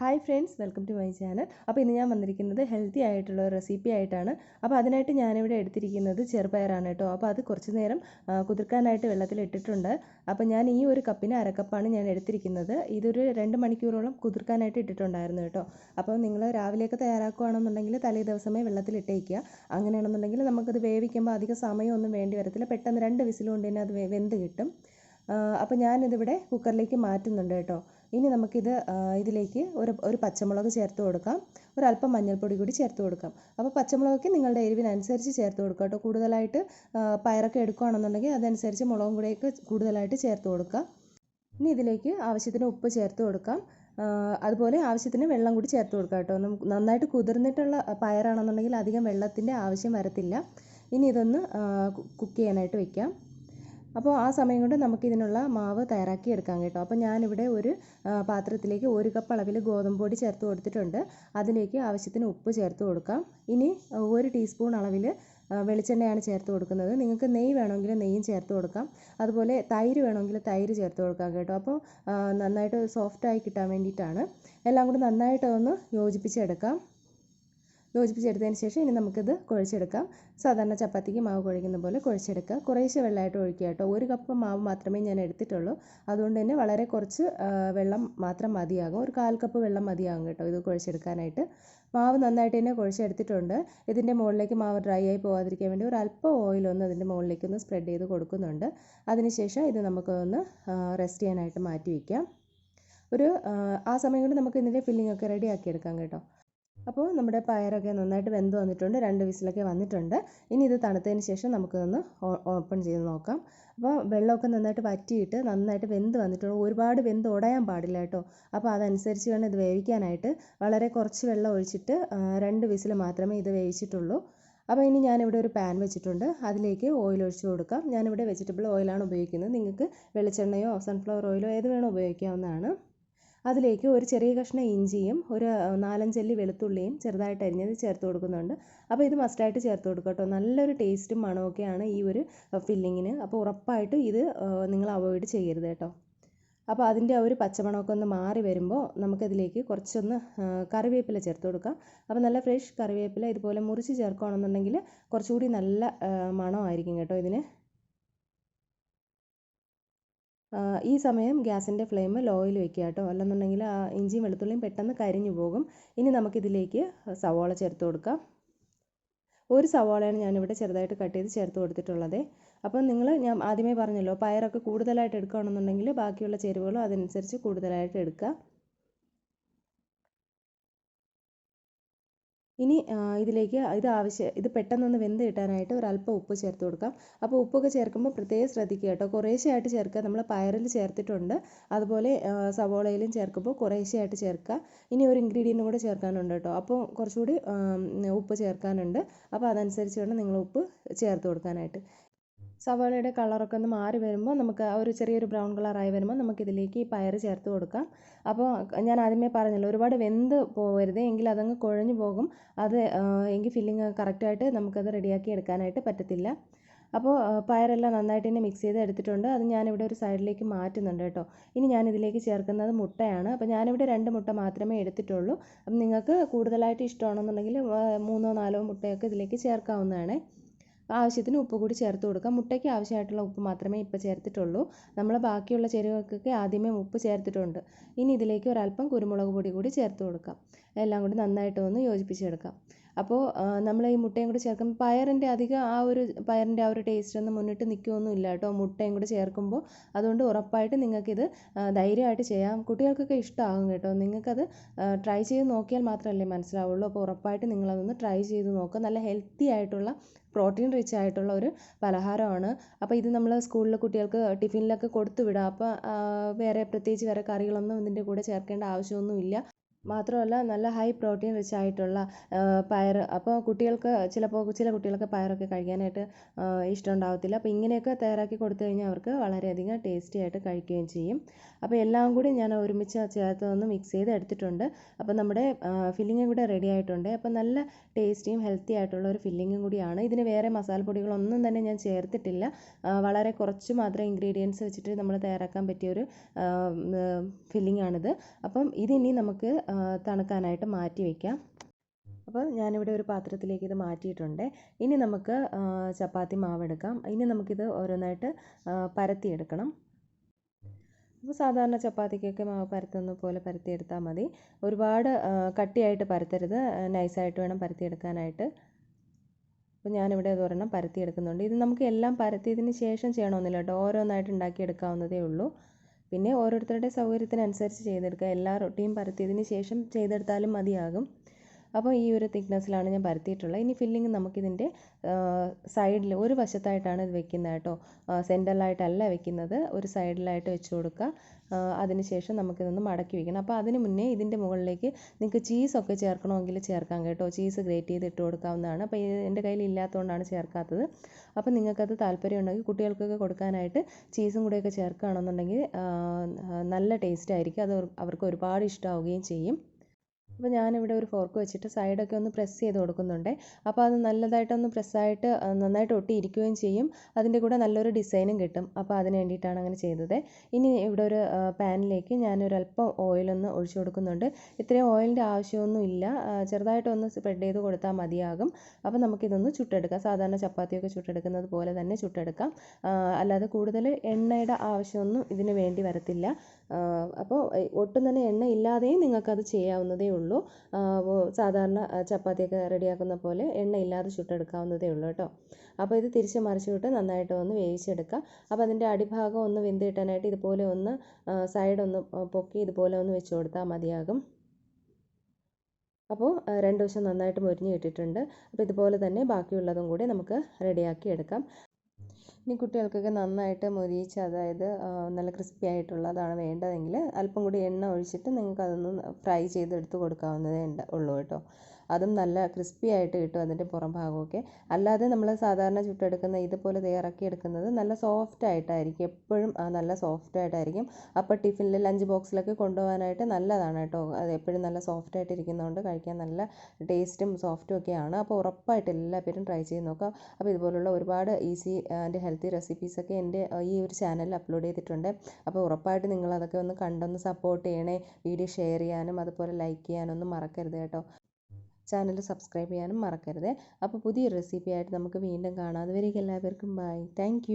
Hi friends welcome to my channel അപ്പോൾ ഇന്ന് ഞാൻ വന്നിരിക്കുന്നത് ഹെൽത്തി ആയിട്ടുള്ള ഒരു റെസിപ്പി ആയിട്ടാണ്. അപ്പോൾ അതിനായിട്ട് ഞാനിവിടെ എടുത്തിരിക്കുന്നത് ചെറുപയറാണ് കേട്ടോ. അപ്പോൾ അത് കുറച്ച് നേരം കുതിർക്കാനായിട്ട് വെള്ളത്തിൽ ഇട്ടിട്ടുണ്ട്. അപ്പോൾ ഞാൻ ഈ ഒരു കപ്പിന് അരക്കപ്പാണ് ഞാൻ എടുത്തിരിക്കുന്നത്. ഇതൊരു രണ്ട് മണിക്കൂറോളം കുതിർക്കാനായിട്ട് ഇട്ടിട്ടുണ്ടായിരുന്നു കേട്ടോ. അപ്പോൾ നിങ്ങൾ രാവിലെയൊക്കെ തയ്യാറാക്കുകയാണെന്നുണ്ടെങ്കിൽ തലേ ദിവസമേ വെള്ളത്തിൽ ഇട്ടേക്കുക. അങ്ങനെയാണെന്നുണ്ടെങ്കിൽ നമുക്കത് വേവിക്കുമ്പോൾ അധികം സമയമൊന്നും വേണ്ടി വരത്തില്ല. പെട്ടെന്ന് രണ്ട് വിസിലുകൊണ്ട് തന്നെ അത് വെന്ത് കിട്ടും. അപ്പോൾ ഞാനിതിവിടെ കുക്കറിലേക്ക് മാറ്റുന്നുണ്ട് കേട്ടോ. ഇനി നമുക്കിത് ഇതിലേക്ക് ഒരു ഒരു പച്ചമുളക് ചേർത്ത് കൊടുക്കാം. ഒരല്പം മഞ്ഞൾപ്പൊടി കൂടി ചേർത്ത് കൊടുക്കാം. അപ്പോൾ പച്ചമുളകൊക്കെ നിങ്ങളുടെ എരിവിനനുസരിച്ച് ചേർത്ത് കൊടുക്കുക കേട്ടോ. കൂടുതലായിട്ട് പയറൊക്കെ എടുക്കുകയാണെന്നുണ്ടെങ്കിൽ അതനുസരിച്ച് മുളകും കൂടെയൊക്കെ കൂടുതലായിട്ട് ചേർത്ത് കൊടുക്കുക ഇനി ഇതിലേക്ക് ആവശ്യത്തിന് ഉപ്പ് ചേർത്ത് കൊടുക്കാം. അതുപോലെ ആവശ്യത്തിന് വെള്ളം കൂടി ചേർത്ത് കൊടുക്കാം കേട്ടോ. നമുക്ക് നന്നായിട്ട് കുതിർന്നിട്ടുള്ള പയറാണെന്നുണ്ടെങ്കിൽ അധികം വെള്ളത്തിന്റെ ആവശ്യം വരത്തില്ല. ഇനി ഇതൊന്ന് കുക്ക് ചെയ്യാനായിട്ട് വെക്കാം. അപ്പോൾ ആ സമയം കൊണ്ട് നമുക്കിതിനുള്ള മാവ് തയ്യാറാക്കി എടുക്കാം കേട്ടോ. അപ്പോൾ ഞാനിവിടെ ഒരു പാത്രത്തിലേക്ക് ഒരു കപ്പ് അളവിൽ ഗോതമ്പ് പൊടി ചേർത്ത് കൊടുത്തിട്ടുണ്ട്. അതിലേക്ക് ആവശ്യത്തിന് ഉപ്പ് ചേർത്ത് കൊടുക്കാം. ഇനി ഒരു ടീസ്പൂൺ അളവിൽ വെളിച്ചെണ്ണയാണ് ചേർത്ത് കൊടുക്കുന്നത്. നിങ്ങൾക്ക് നെയ്യ് വേണമെങ്കിൽ നെയ്യും ചേർത്ത് കൊടുക്കാം. അതുപോലെ തൈര് വേണമെങ്കിൽ തൈര് ചേർത്ത് കൊടുക്കാം കേട്ടോ. അപ്പോൾ നന്നായിട്ട് സോഫ്റ്റായി കിട്ടാൻ വേണ്ടിയിട്ടാണ്. എല്ലാം കൂടി നന്നായിട്ട് ഒന്ന് യോജിപ്പിച്ചെടുക്കാം. യോജിപ്പിച്ചെടുത്തതിന് ശേഷം ഇനി നമുക്കിത് കുഴച്ചെടുക്കാം. സാധാരണ ചപ്പാത്തിക്ക് മാവ് കുഴയ്ക്കുന്ന പോലെ കുഴച്ചെടുക്കുക. കുറേശ്ശെ വെള്ളമായിട്ട് ഒഴിക്കുക കേട്ടോ. ഒരു കപ്പ് മാവ് മാത്രമേ ഞാൻ എടുത്തിട്ടുള്ളൂ. അതുകൊണ്ട് തന്നെ വളരെ കുറച്ച് വെള്ളം മാത്രം മതിയാകും. ഒരു കാൽ കപ്പ് വെള്ളം മതിയാകും കേട്ടോ ഇത് കുഴച്ചെടുക്കാനായിട്ട്. മാവ് നന്നായിട്ട് തന്നെ കുഴച്ചെടുത്തിട്ടുണ്ട്. ഇതിന്റെ മുകളിലേക്ക് മാവ് ഡ്രൈ ആയി പോകാതിരിക്കാൻ വേണ്ടി ഒരു അല്പം ഓയിലൊന്ന് അതിന്റെ മുകളിലേക്ക് ഒന്ന് സ്പ്രെഡ് ചെയ്ത് കൊടുക്കുന്നുണ്ട്. അതിനുശേഷം ഇത് നമുക്കൊന്ന് റെസ്റ്റ് ചെയ്യാനായിട്ട് മാറ്റി വയ്ക്കാം. ഒരു ആ, സമയം കൊണ്ട് നമുക്ക് ഇതിന്റെ ഫില്ലിംഗ് ഒക്കെ റെഡി ആക്കിയെടുക്കാം കേട്ടോ. അപ്പോൾ നമ്മുടെ പയറൊക്കെ നന്നായിട്ട് വെന്ത് വന്നിട്ടുണ്ട്. രണ്ട് വിസിലൊക്കെ വന്നിട്ടുണ്ട്. ഇനി ഇത് തണുത്തതിന് ശേഷം നമുക്കൊന്ന് ഓപ്പൺ ചെയ്ത് നോക്കാം. അപ്പോൾ വെള്ളമൊക്കെ നന്നായിട്ട് വറ്റിയിട്ട് നന്നായിട്ട് വെന്ത് വന്നിട്ടുണ്ട്. ഒരുപാട് വെന്ത് ഉടയാൻ പാടില്ല കേട്ടോ. അപ്പോൾ അതനുസരിച്ച് വേണം ഇത് വേവിക്കാനായിട്ട്. വളരെ കുറച്ച് വെള്ളം ഒഴിച്ചിട്ട് രണ്ട് വിസിൽ മാത്രമേ ഇത് വേവിച്ചിട്ടുള്ളൂ. അപ്പോൾ ഇനി ഞാനിവിടെ ഒരു പാൻ വെച്ചിട്ടുണ്ട്. അതിലേക്ക് ഓയിൽ ഒഴിച്ച് കൊടുക്കാം. ഞാനിവിടെ വെജിറ്റബിൾ ഓയിലാണ് ഉപയോഗിക്കുന്നത്. നിങ്ങൾക്ക് വെളിച്ചെണ്ണയോ സൺഫ്ലവർ ഓയിലോ ഏത് വേണോ ഉപയോഗിക്കാവുന്നതാണ്. അതിലേക്ക് ഒരു ചെറിയ കഷ്ണം ഇഞ്ചിയും ഒരു നാലഞ്ചല്ലി വെളുത്തുള്ളിയും ചെറുതായിട്ട് അരിഞ്ഞത് ചേർത്ത് കൊടുക്കുന്നുണ്ട്. അപ്പോൾ ഇത് മസ്റ്റായിട്ട് ചേർത്ത് കൊടുക്കുക കേട്ടോ. നല്ലൊരു ടേസ്റ്റും മണമൊക്കെയാണ് ഈ ഒരു ഫില്ലിങ്ങിന് അപ്പോൾ ഉറപ്പായിട്ടും ഇത് നിങ്ങൾ അവോയ്ഡ് ചെയ്യരുത് കേട്ടോ. അപ്പോൾ അതിന്റെ ആ ഒരു പച്ചമണമൊക്കെ ഒന്ന് മാറി വരുമ്പോൾ നമുക്കതിലേക്ക് കുറച്ചൊന്ന് കറിവേപ്പില ചേർത്ത് കൊടുക്കാം. അപ്പോൾ നല്ല ഫ്രഷ് കറിവേപ്പില ഇതുപോലെ മുറിച്ച് ചേർക്കുകയാണെന്നുണ്ടെങ്കിൽ കുറച്ചുകൂടി നല്ല മണമായിരിക്കും കേട്ടോ ഇതിന്. ഈ സമയം ഗ്യാസിന്റെ ഫ്ലെയിം ലോയിൽ വെക്കുക കേട്ടോ. അല്ലെന്നുണ്ടെങ്കിൽ ആ ഇഞ്ചിയും വെളുത്തുള്ളിയും പെട്ടെന്ന് കരിഞ്ഞു പോകും. ഇനി നമുക്കിതിലേക്ക് സവാള ചേർത്ത് കൊടുക്കാം. ഒരു സവാളയാണ് ഞാനിവിടെ ചെറുതായിട്ട് കട്ട് ചെയ്ത് ചേർത്ത് കൊടുത്തിട്ടുള്ളത്. അപ്പം നിങ്ങൾ ഞാൻ ആദ്യമേ പറഞ്ഞല്ലോ പയറൊക്കെ കൂടുതലായിട്ട് എടുക്കുകയാണെന്നുണ്ടെങ്കിൽ ബാക്കിയുള്ള ചേരുവകളും അതനുസരിച്ച് കൂടുതലായിട്ട് എടുക്കുക. ഇനി ഇതിലേക്ക് ഇത് ആവശ്യം ഇത് പെട്ടെന്നൊന്ന് വെന്ത് കിട്ടാനായിട്ട് ഒരല്പം ഉപ്പ് ചേർത്ത് കൊടുക്കാം. അപ്പോൾ ഉപ്പൊക്കെ ചേർക്കുമ്പോൾ പ്രത്യേകം ശ്രദ്ധിക്കുക കേട്ടോ. കുറേശ്ശെയായിട്ട് ചേർക്കുക. നമ്മൾ പയറിൽ ചേർത്തിട്ടുണ്ട്. അതുപോലെ സവോളയിലും ചേർക്കുമ്പോൾ കുറേശ്ശെയായിട്ട് ചേർക്കുക. ഇനി ഒരു ഇൻഗ്രീഡിയന്റും കൂടെ ചേർക്കാനുണ്ട് കേട്ടോ. അപ്പോൾ കുറച്ചുകൂടി ഉപ്പ് ചേർക്കാനുണ്ട്. അപ്പോൾ അതനുസരിച്ച് വേണം നിങ്ങൾ ഉപ്പ് ചേർത്ത് കൊടുക്കാനായിട്ട്. സവാളയുടെ കളറൊക്കെ ഒന്ന് മാറി വരുമ്പോൾ നമുക്ക് ഒരു ചെറിയൊരു ബ്രൗൺ കളറായി വരുമ്പോൾ നമുക്കിതിലേക്ക് ഈ പയർ ചേർത്ത് കൊടുക്കാം. അപ്പോൾ ഞാൻ ആദ്യമേ പറഞ്ഞല്ലോ ഒരുപാട് വെന്ത് പോകരുത് എങ്കിൽ അതങ്ങ് കുഴഞ്ഞു പോകും. അത് എങ്കിൽ ഫില്ലിങ് കറക്റ്റായിട്ട് നമുക്കത് റെഡിയാക്കി എടുക്കാനായിട്ട് പറ്റത്തില്ല. അപ്പോൾ പയറെല്ലാം നന്നായിട്ട് തന്നെ മിക്സ് ചെയ്ത് എടുത്തിട്ടുണ്ട്. അത് ഞാനിവിടെ ഒരു സൈഡിലേക്ക് മാറ്റുന്നുണ്ട് കേട്ടോ. ഇനി ഞാൻ ഇതിലേക്ക് ചേർക്കുന്നത് മുട്ടയാണ്. അപ്പോൾ ഞാനിവിടെ രണ്ട് മുട്ട മാത്രമേ എടുത്തിട്ടുള്ളൂ. അപ്പം നിങ്ങൾക്ക് കൂടുതലായിട്ട് ഇഷ്ടമാണെന്നുണ്ടെങ്കിൽ മൂന്നോ നാലോ മുട്ടയൊക്കെ ഇതിലേക്ക് ചേർക്കാവുന്നതാണ്. ആവശ്യത്തിന് ഉപ്പ് കൂടി ചേർത്ത് കൊടുക്കുക. മുട്ടയ്ക്ക് ആവശ്യമായിട്ടുള്ള ഉപ്പ് മാത്രമേ ഇപ്പോൾ ചേർത്തിട്ടുള്ളൂ. നമ്മൾ ബാക്കിയുള്ള ചേരുവകൾക്കൊക്കെ ആദ്യമേ ഉപ്പ് ചേർത്തിട്ടുണ്ട്. ഇനി ഇതിലേക്ക് ഒരല്പം കുരുമുളക് പൊടി കൂടി ചേർത്ത് കൊടുക്കാം. എല്ലാം കൂടി നന്നായിട്ട് ഒന്ന് യോജിപ്പിച്ചെടുക്കാം. അപ്പോൾ നമ്മൾ ഈ മുട്ടയും കൂടി ചേർക്കുമ്പോൾ പയറിന്റെ അധികം ആ ഒരു പയറിന്റെ ആ ഒരു ടേസ്റ്റ് ഒന്നും മുന്നിട്ട് നിൽക്കുകയൊന്നും ഇല്ല കേട്ടോ മുട്ടയും കൂടി ചേർക്കുമ്പോൾ അതുകൊണ്ട് ഉറപ്പായിട്ട് നിങ്ങൾക്കിത് ധൈര്യമായിട്ട് ചെയ്യാം. കുട്ടികൾക്കൊക്കെ ഇഷ്ടമാകും കേട്ടോ. നിങ്ങൾക്കത് ട്രൈ ചെയ്ത് നോക്കിയാൽ മാത്രമല്ലേ മനസ്സിലാവുള്ളൂ. അപ്പോൾ ഉറപ്പായിട്ട് നിങ്ങളതൊന്ന് ട്രൈ ചെയ്ത് നോക്കുക. നല്ല ഹെൽത്തി ആയിട്ടുള്ള പ്രോട്ടീൻ റിച്ച് ആയിട്ടുള്ള ഒരു പലഹാരമാണ്. അപ്പോൾ ഇത് നമ്മൾ സ്കൂളിലെ കുട്ടികൾക്ക് ടിഫിനിലൊക്കെ കൊടുത്തു വിടാം. അപ്പോൾ വേറെ പ്രത്യേകിച്ച് വേറെ കറികളൊന്നും ഇതിന്റെ കൂടെ ചേർക്കേണ്ട ആവശ്യമൊന്നുമില്ല. മാത്രമല്ല നല്ല ഹൈ പ്രോട്ടീൻ റിച്ച് ആയിട്ടുള്ള പയർ അപ്പോൾ കുട്ടികൾക്ക് ചിലപ്പോൾ ചില കുട്ടികൾക്ക് പയറൊക്കെ കഴിക്കാനായിട്ട് ഇഷ്ടം ഇഷ്ടമുണ്ടാവത്തില്ല. അപ്പോൾ ഇങ്ങനെയൊക്കെ തയ്യാറാക്കി കൊടുത്തു കഴിഞ്ഞാൽ അവർക്ക് വളരെയധികം ടേസ്റ്റി ആയിട്ട് കഴിക്കുകയും ചെയ്യും. അപ്പോൾ എല്ലാം കൂടി ഞാൻ ഒരുമിച്ച് ചേർത്ത് ഒന്ന് മിക്സ് ചെയ്ത് എടുത്തിട്ടുണ്ട്. അപ്പോൾ നമ്മുടെ ഫില്ലിങ്ങും കൂടെ റെഡി ആയിട്ടുണ്ട്. അപ്പോൾ നല്ല ടേസ്റ്റിയും ഹെൽത്തി ആയിട്ടുള്ള ഒരു ഫില്ലിങ്ങും കൂടിയാണ്. ഇതിന് വേറെ മസാലപ്പൊടികളൊന്നും തന്നെ ഞാൻ ചേർത്തിട്ടില്ല. വളരെ കുറച്ച് മാത്രം ഇൻഗ്രീഡിയൻസ് വെച്ചിട്ട് നമ്മൾ തയ്യാറാക്കാൻ പറ്റിയൊരു ഫില്ലിംഗ് ആണിത്. അപ്പം ഇതിനി നമുക്ക് തണുക്കാനായിട്ട് മാറ്റി വയ്ക്കാം അപ്പോൾ ഞാനിവിടെ ഒരു പാത്രത്തിലേക്ക് ഇത് മാറ്റിയിട്ടുണ്ട്. ഇനി നമുക്ക് ചപ്പാത്തി മാവെടുക്കാം. ഇനി നമുക്കിത് ഓരോന്നായിട്ട് പരത്തിയെടുക്കണം. അപ്പോൾ സാധാരണ ചപ്പാത്തിക്കൊക്കെ മാവ് പരത്തുന്ന പോലെ പരത്തിയെടുത്താൽ മതി. ഒരുപാട് കട്ടിയായിട്ട് പരത്തരുത്. നൈസായിട്ട് വേണം പരത്തിയെടുക്കാനായിട്ട്. അപ്പോൾ ഞാനിവിടെ ഒരെണ്ണം പരത്തിയെടുക്കുന്നുണ്ട്. ഇത് നമുക്ക് എല്ലാം പരത്തിയതിന് ശേഷം ചെയ്യണമെന്നില്ല കേട്ടോ. ഓരോന്നായിട്ട് ഉണ്ടാക്കിയെടുക്കാവുന്നതേ ഉള്ളൂ. പിന്നെ ഓരോരുത്തരുടെ സൗകര്യത്തിനനുസരിച്ച് ചെയ്തെടുക്കുക. എല്ലാ റൊട്ടിയും പരത്തിയതിന് ശേഷം ചെയ്തെടുത്താലും മതിയാകും. അപ്പോൾ ഈ ഒരു തിക്നെസ്സിലാണ് ഞാൻ പരത്തിയിട്ടുള്ളത്. ഇനി ഫില്ലിങ് നമുക്കിതിന്റെ സൈഡിൽ ഒരു വശത്തായിട്ടാണ് ഇത് വെക്കുന്നത് കേട്ടോ. സെന്ററിലായിട്ടല്ല വെക്കുന്നത്. ഒരു സൈഡിലായിട്ട് വെച്ച് കൊടുക്കുക. അതിനുശേഷം നമുക്കിതൊന്ന് മടക്കി വയ്ക്കണം അപ്പോൾ അതിന് മുന്നേ ഇതിന്റെ മുകളിലേക്ക് നിങ്ങൾക്ക് ചീസൊക്കെ ചേർക്കണമെങ്കിൽ ചേർക്കാം കേട്ടോ. ചീസ് ഗ്രേറ്റ് ചെയ്ത് ഇട്ട് കൊടുക്കാവുന്നതാണ്. അപ്പോൾ എന്റെ കയ്യിൽ ഇല്ലാത്തതുകൊണ്ടാണ് ചേർക്കാത്തത്. അപ്പോൾ നിങ്ങൾക്കത് താല്പര്യം ഉണ്ടെങ്കിൽ കുട്ടികൾക്കൊക്കെ കൊടുക്കാനായിട്ട് ചീസും കൂടെയൊക്കെ ചേർക്കുകയാണെന്നുണ്ടെങ്കിൽ നല്ല ടേസ്റ്റ് ആയിരിക്കും. അത് അവർക്ക് ഒരുപാട് ഇഷ്ടമാവുകയും ചെയ്യും. അപ്പോൾ ഞാനിവിടെ ഒരു ഫോർക്ക് വെച്ചിട്ട് സൈഡൊക്കെ ഒന്ന് പ്രസ് ചെയ്ത് കൊടുക്കുന്നുണ്ട്. അപ്പോൾ അത് നല്ലതായിട്ടൊന്ന് പ്രസ്സായിട്ട് നന്നായിട്ട് ഒട്ടിയിരിക്കുകയും ചെയ്യും. അതിന്റെ കൂടെ നല്ലൊരു ഡിസൈനും കിട്ടും. അപ്പോൾ അതിന് വേണ്ടിയിട്ടാണ് അങ്ങനെ ചെയ്തത്. ഇനി ഇവിടെ ഒരു പാനിലേക്ക് ഞാനൊരല്പം ഓയിലൊന്ന് ഒഴിച്ചു കൊടുക്കുന്നുണ്ട്. ഇത്രയും ഓയിലിന്റെ ആവശ്യമൊന്നും ഇല്ല. ചെറുതായിട്ടൊന്ന് സ്പ്രെഡ് ചെയ്ത് കൊടുത്താൽ മതിയാകും. അപ്പോൾ നമുക്കിതൊന്ന് ചുട്ടെടുക്കാം. സാധാരണ ചപ്പാത്തിയൊക്കെ ചുട്ടെടുക്കുന്നത് പോലെ തന്നെ ചുട്ടെടുക്കാം. അല്ലാതെ കൂടുതൽ എണ്ണയുടെ ആവശ്യമൊന്നും ഇതിന് വേണ്ടി വരത്തില്ല. അപ്പോൾ ഒട്ടും തന്നെ എണ്ണ ഇല്ലാതെയും നിങ്ങൾക്കത് ചെയ്യാവുന്നതേ ഉള്ളൂ. സാധാരണ ചപ്പാത്തിയൊക്കെ റെഡിയാക്കുന്ന പോലെ എണ്ണ ഇല്ലാതെ ചുട്ടെടുക്കാവുന്നതേ ഉള്ളൂ കേട്ടോ. അപ്പോൾ ഇത് തിരിച്ച് മറിച്ച് വിട്ട് നന്നായിട്ട് ഒന്ന് വേവിച്ചെടുക്കുക അപ്പോൾ അതിന്റെ അടിഭാഗം ഒന്ന് വെന്ത് കിട്ടാനായിട്ട് ഇതുപോലെ ഒന്ന് സൈഡ് ഒന്ന് പൊക്കി ഇതുപോലെ ഒന്ന് വെച്ച് കൊടുത്താൽ മതിയാകും. അപ്പോൾ രണ്ട് വശം നന്നായിട്ട് മുരിഞ്ഞ് കിട്ടിയിട്ടുണ്ട്. അപ്പോൾ ഇതുപോലെ തന്നെ ബാക്കിയുള്ളതും കൂടി നമുക്ക് റെഡിയാക്കി എടുക്കാം. ഇനി കുട്ടികൾക്കൊക്കെ നന്നായിട്ട് മൊരിയിച്ച് അതായത് നല്ല ക്രിസ്പി ആയിട്ടുള്ളതാണ് വേണ്ടതെങ്കിൽ അല്പം കൂടി എണ്ണ ഒഴിച്ചിട്ട് നിങ്ങൾക്ക് അതൊന്ന് ഫ്രൈ ചെയ്തെടുത്ത് കൊടുക്കാവുന്നതേ ഉള്ളൂ കേട്ടോ. അതും നല്ല ക്രിസ്പി ആയിട്ട് കിട്ടും അതിന്റെ പുറം ഭാഗമൊക്കെ. അല്ലാതെ നമ്മൾ സാധാരണ ചുട്ടെടുക്കുന്ന ഇതുപോലെ തയ്യാറാക്കി എടുക്കുന്നത് നല്ല സോഫ്റ്റ് ആയിട്ടായിരിക്കും. എപ്പോഴും നല്ല സോഫ്റ്റ് ആയിട്ടായിരിക്കും. അപ്പോൾ ടിഫിനിൽ ലഞ്ച് ബോക്സിലൊക്കെ കൊണ്ടുപോകാനായിട്ട് നല്ലതാണ് കേട്ടോ. അത് എപ്പോഴും നല്ല സോഫ്റ്റ് ആയിട്ട് ഇരിക്കുന്നതുകൊണ്ട് കഴിക്കാൻ നല്ല ടേസ്റ്റും സോഫ്റ്റും ഒക്കെയാണ്. അപ്പോൾ ഉറപ്പായിട്ട് എല്ലാവരും ട്രൈ ചെയ്ത് നോക്കാം അപ്പോൾ ഇതുപോലുള്ള ഒരുപാട് ഈസി ആൻഡ് ഹെൽത്തി റെസിപ്പീസൊക്കെ എന്റെ ഈ ഒരു ചാനലിൽ അപ്ലോഡ് ചെയ്തിട്ടുണ്ട്. അപ്പോൾ ഉറപ്പായിട്ട് നിങ്ങൾ അതൊക്കെ ഒന്ന് കണ്ടൊന്ന് സപ്പോർട്ട് ചെയ്യണേ. വീഡിയോ ഷെയർ ചെയ്യാനും അതുപോലെ ലൈക്ക് ചെയ്യാനൊന്നും മറക്കരുത് കേട്ടോ. ചാനൽ സബ്സ്ക്രൈബ് ചെയ്യാനും മറക്കരുത്. അപ്പോൾ പുതിയൊരു റെസിപ്പി ആയിട്ട് നമുക്ക് വീണ്ടും കാണാം. അതുവരേക്കും എല്ലാവർക്കും ബൈ. താങ്ക്